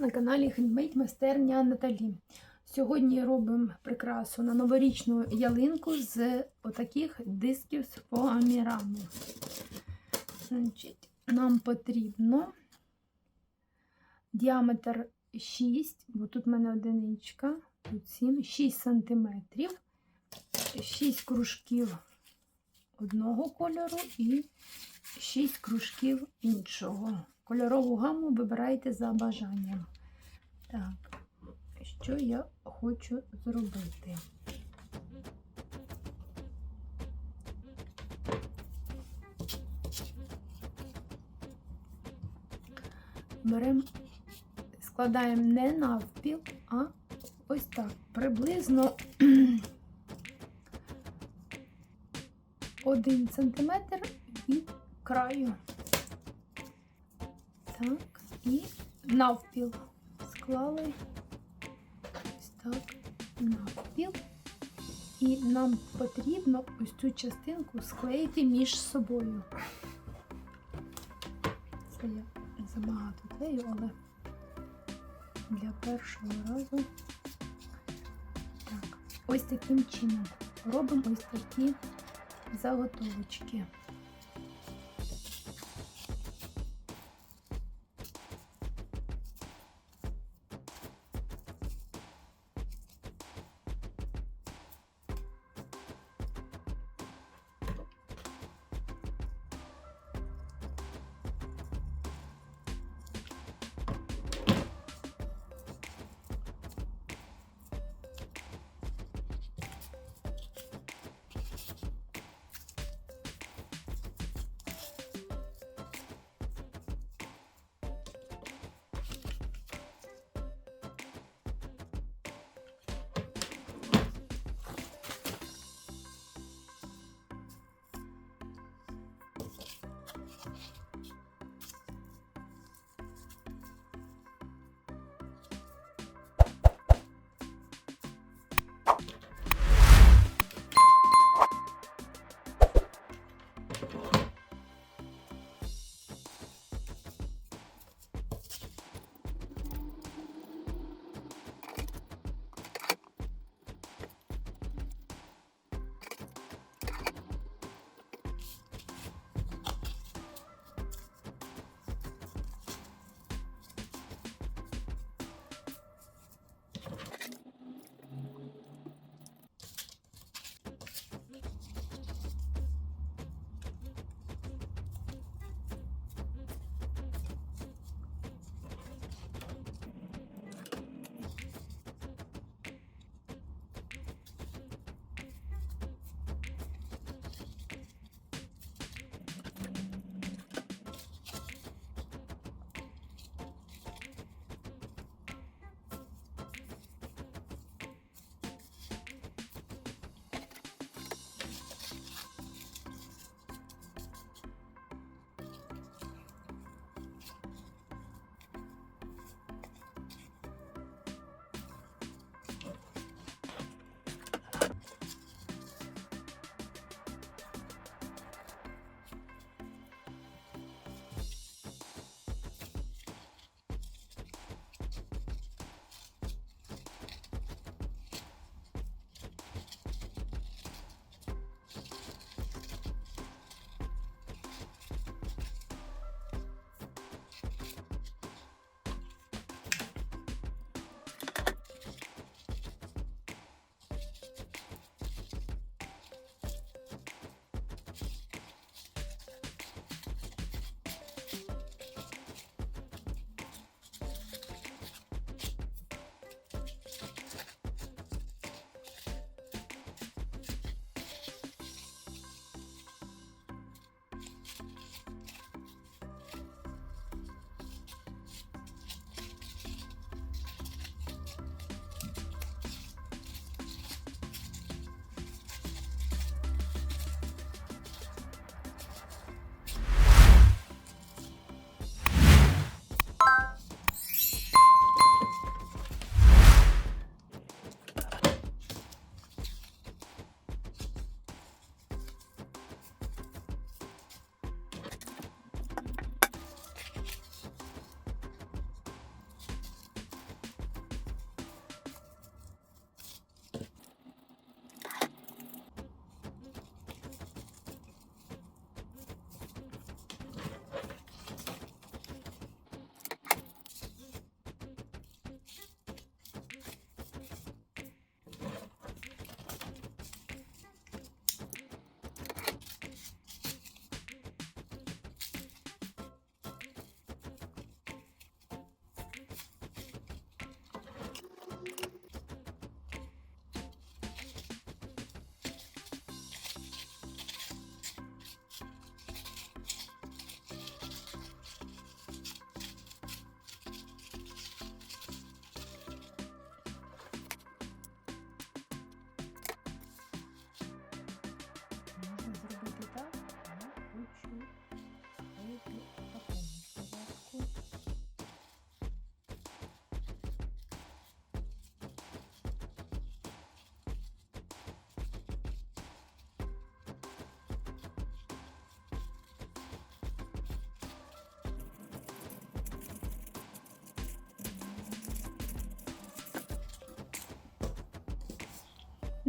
на каналі Хендмейд майстерня Наталі. Сьогодні робимо прикрасу на новорічну ялинку з отаких дисків з фоамірами. Значить, нам потрібно діаметр 6, бо тут в мене одиничка, тут 7, 6 см, 6 кружків одного кольору і 6 кружків іншого. Кольорову гаму вибирайте за бажанням. Так, що я хочу зробити? Беремо, складаємо не навпіл, а ось так, приблизно 1 см від краю. Так, і навпіл склали ось так навпіл. І нам потрібно ось цю частинку склеїти між собою. Це я забагато клею, але для першого разу так, ось таким чином робимо ось такі заготовочки.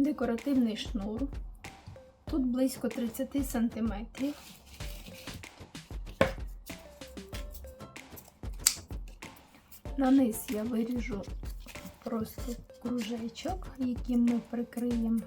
Декоративний шнур. Тут близько 30 сантиметрів. На низ я виріжу просто кружечок, яким ми прикриємо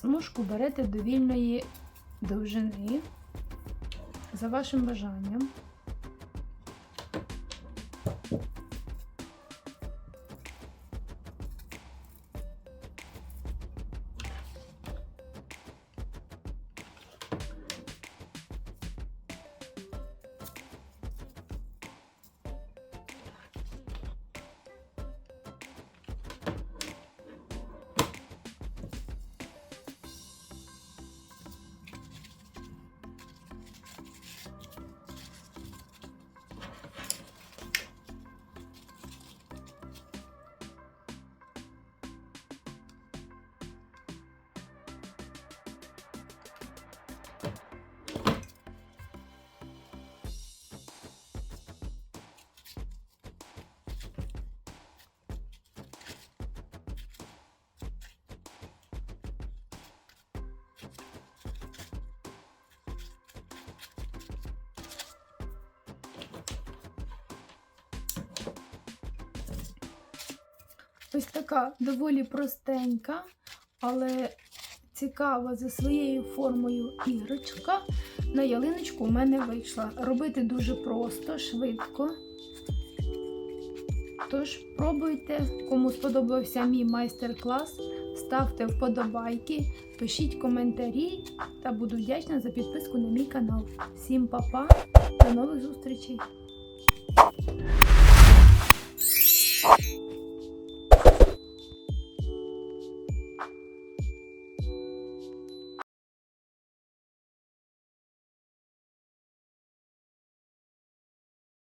Смужку берете довільної довжини за вашим бажанням. Ось така доволі простенька, але цікава за своєю формою іграшка. На ялиночку у мене вийшла. Робити дуже просто, швидко. Тож пробуйте, кому сподобався мій майстер-клас, ставте вподобайки, пишіть коментарі та буду вдячна за підписку на мій канал. Всім па-па, до нових зустрічей!